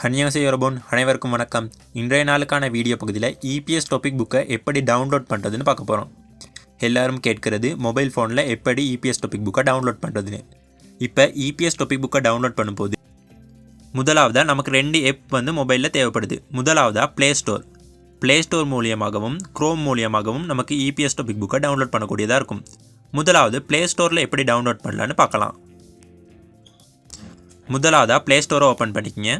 ஹனியாசை யோரபோன் அனைவருக்கும் வணக்கம். இன்றைய நாளுக்கான வீடியோ பகுதியில் இபிஎஸ் டாபிக் புக்கை எப்படி டவுன்லோட் பண்ணுறதுன்னு பார்க்க போகிறோம் எல்லாரும் கேட்கிறது மொபைல் ஃபோனில் எப்படி இபிஎஸ் டாபிக் புக்கை டவுன்லோட் பண்ணுறதுன்னு இப்போ இபிஎஸ் டாபிக் புக்கை டவுன்லோட் பண்ணும்போது முதலாவதாக நமக்கு ரெண்டு ஆப் வந்து மொபைலில் தேவைப்படுது. முதலாவதாக ப்ளே ஸ்டோர் ப்ளே ஸ்டோர் மூலியமாகவும் க்ரோம் மூலியமாகவும் நமக்கு இபிஎஸ் டாபிக் புக்கை டவுன்லோட் பண்ணக்கூடியதாக இருக்கும். முதலாவது ப்ளே ஸ்டோரில் எப்படி டவுன்லோட் பண்ணலான்னு பார்க்கலாம். முதலாவதாக ப்ளே ஸ்டோரை ஓப்பன் பண்ணிக்கங்க.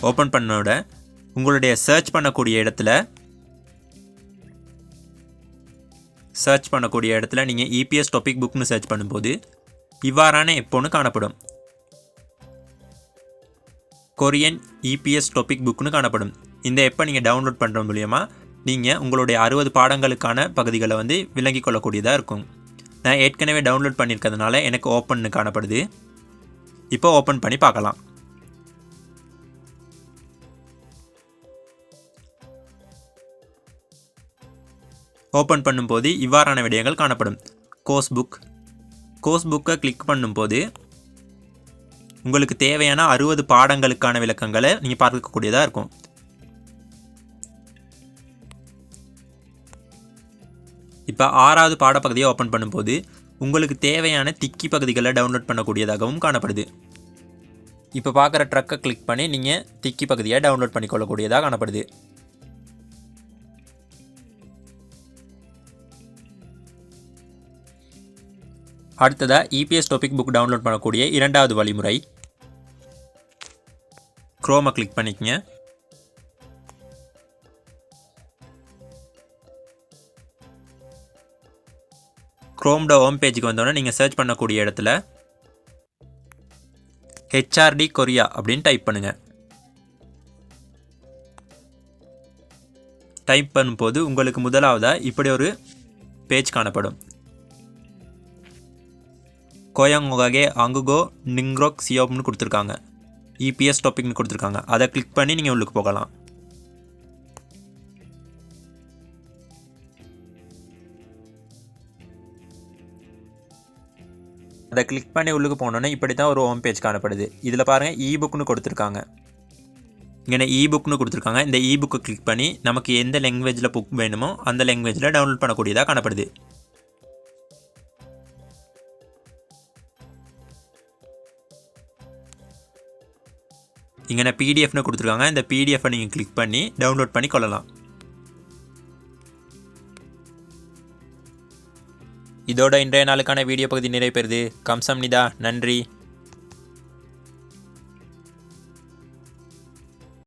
ஓப்பன் பண்ணோட உங்களுடைய சர்ச் பண்ணக்கூடிய இடத்துல சர்ச் பண்ணக்கூடிய இடத்துல நீங்கள் இபிஎஸ் டாபிக் புக்னு சர்ச் பண்ணும்போது இவ்வாறான எப்போன்னு காணப்படும். கொரியன் இபிஎஸ் டாபிக் புக்னு காணப்படும். இந்த எப்போ நீங்கள் டவுன்லோட் பண்ணுற மூலியமாக நீங்கள் உங்களுடைய அறுபது பாடங்களுக்கான பகுதிகளை வந்து விளங்கிக் கொள்ளக்கூடியதாக இருக்கும். நான் ஏற்கனவே டவுன்லோட் பண்ணியிருக்கிறதுனால எனக்கு ஓப்பன்னு காணப்படுது. இப்போ ஓப்பன் பண்ணி பார்க்கலாம். ஓப்பன் பண்ணும்போது இவ்வாறான விடயங்கள் காணப்படும். கோர்ஸ் புக் கோர்ஸ் புக்கை கிளிக் பண்ணும்போது உங்களுக்கு தேவையான அறுபது பாடங்களுக்கான விளக்கங்களை நீங்கள் பார்க்கக்கூடியதாக இருக்கும். இப்போ ஆறாவது பாடப்பகுதியை ஓப்பன் பண்ணும்போது உங்களுக்கு தேவையான திக்கி பகுதிகளை டவுன்லோட் பண்ணக்கூடியதாகவும் காணப்படுது. இப்போ பார்க்குற ட்ரக்கை கிளிக் பண்ணி நீங்கள் திக்கி பகுதியை டவுன்லோட் பண்ணிக்கொள்ளக்கூடியதாக காணப்படுது. அடுத்ததாக இபிஎஸ் டாபிக் புக் டவுன்லோட் பண்ணக்கூடிய இரண்டாவது வழிமுறை. க்ரோமை கிளிக் பண்ணிக்கங்க. க்ரோம்ட ஹோம் பேஜுக்கு வந்தோடனே நீங்கள் சர்ச் பண்ணக்கூடிய இடத்துல ஹெச்ஆர்டி கொரியா அப்படின்னு டைப் பண்ணுங்கள் டைப் பண்ணும்போது உங்களுக்கு முதலாவதாக இப்படி ஒரு பேஜ் காணப்படும். கோயாங்கோகாகே அங்குகோ நிங்ரோக் சியோப்னு கொடுத்துருக்காங்க. இபிஎஸ் டாபிக்னு கொடுத்துருக்காங்க. அதை கிளிக் பண்ணி நீங்கள் உள்ளுக்கு போகலாம். அதை கிளிக் பண்ணி உள்ளுக்கு போனோன்னே இப்படி தான் ஒரு ஹோம் பேஜ் காணப்படுது. இதில் பாருங்கள் இ புக்னு கொடுத்துருக்காங்க. இங்கே இ புக்னு கொடுத்துருக்காங்க. இந்த இ புக்கை கிளிக் பண்ணி நமக்கு எந்த லாங்குவேஜில் புக் வேணுமோ அந்த லாங்குவேஜில் டவுன்லோட் பண்ணக்கூடியதாக காணப்படுது. இங்கே பிடிஎஃப்னு கொடுத்துருக்காங்க. இந்த பிடிஎஃபை நீங்கள் கிளிக் பண்ணி டவுன்லோட் பண்ணி கொள்ளலாம். இதோட இன்றைய நாளுக்கான வீடியோ பகுதி நிறைவு பெறுது. கம்சம்னிதா நன்றி.